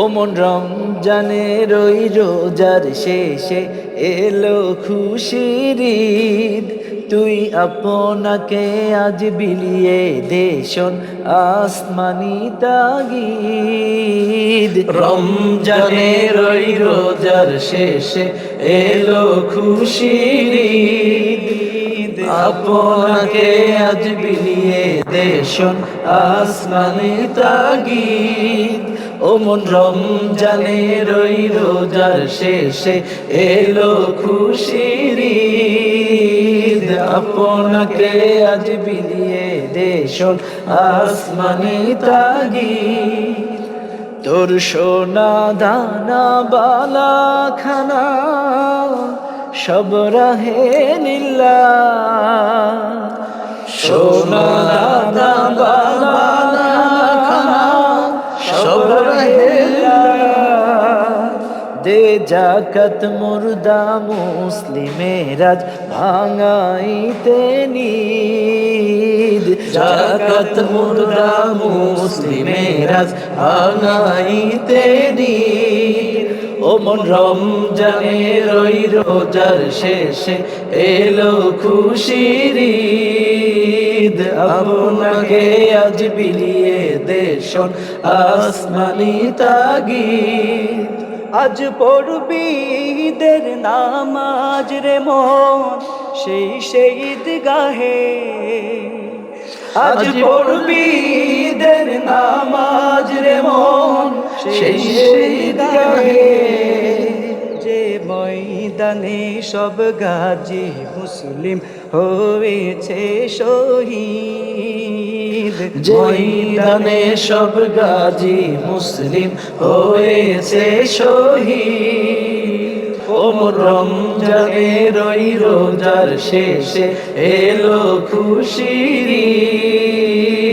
ও মন রমজানের ওই রোজার শেষে এলো খুশির ঈদ। তুই আপনাকে আজ বিলিয়ে দেশন আসমানি তাগিদ। রমজানের ওই রোজার শেষে এলো খুশির ঈদ। আপনাকে আজ বিলিয়ে দেশন আসমানি তাগিদ। ও মন রমজানের ওই রোজার শেষে এলো খুশির আপনাকে আজ বিলিয়ে দেশন আসমানি তাগি তোর সোনা দানা বালা খানা সব রাহে নীলা সোনা দানা দে জাকাত মুর্দা মুসলিমেরাজ ভাঙাইতে নিদ। জাকাত মুর্দা মুসলিমেরাজ ভাঙাইতে নিদ। ও মন রমজানের ওই রোজার শেষে এলো খুশির আপনাকে আজ বিলিয়ে দেশন আসমানি তাগিদ। আজ পড়বি ঈদের নামাজ রে মন সেই শহীদ গাহে আজ পড়বি ঈদের নামাজ রে মন সেই শহীদ গাহে যে ময়দানে সব গাজী মুসলিম হয়েছে শহীদ। ময়দানে সব গাজী মুসলিম হয়েছে শহীদ। ওমর রমজানের ওই রোজার শেষে এলো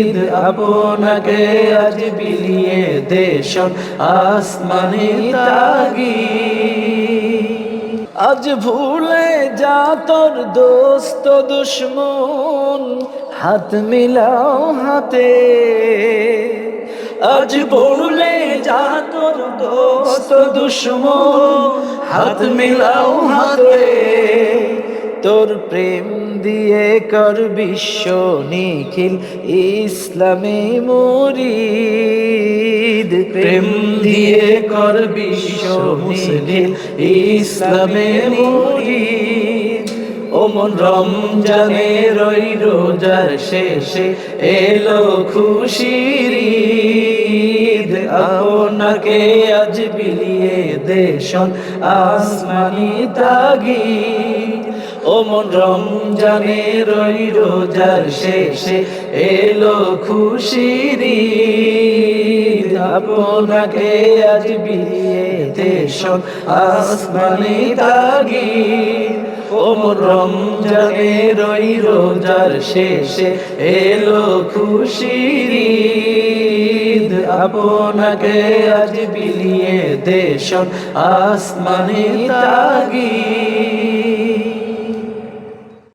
ঈদ। আপনাকে আজ বিলিয়ে দেশন আসমানি তাগি আজ ভুলে যা তোর দোস্ত দুশ্মন, হাত মিলাও হাতে। আজ ভুলে যা তোর দোস্ত দুশ্মন, হাত মিলাও হাতে। তোর প্রেম দিয়ে কর বিশ্ব নিখিল ইসলামে মরিদ। প্রেম দিয়ে কর বিশ্ব মুসলিম ইসলামে মরিদ। ওমন রমজানের ওই রোজার শেষে এলো খুশির ঈদ। আপনাকে আজ বিলিয়ে দেশন আসমানি তাগিদ। ওমন রমজানের ওই রোজার শেষে এলো খুশির আপনাকে আজ বিলিয়ে দেশন আসমানি তাগিদ। ওমর জানে রই রোজার শেষে এলো খুশির আপনাকে আজ বিলিয়ে দেশ আসমানি তাগিদ।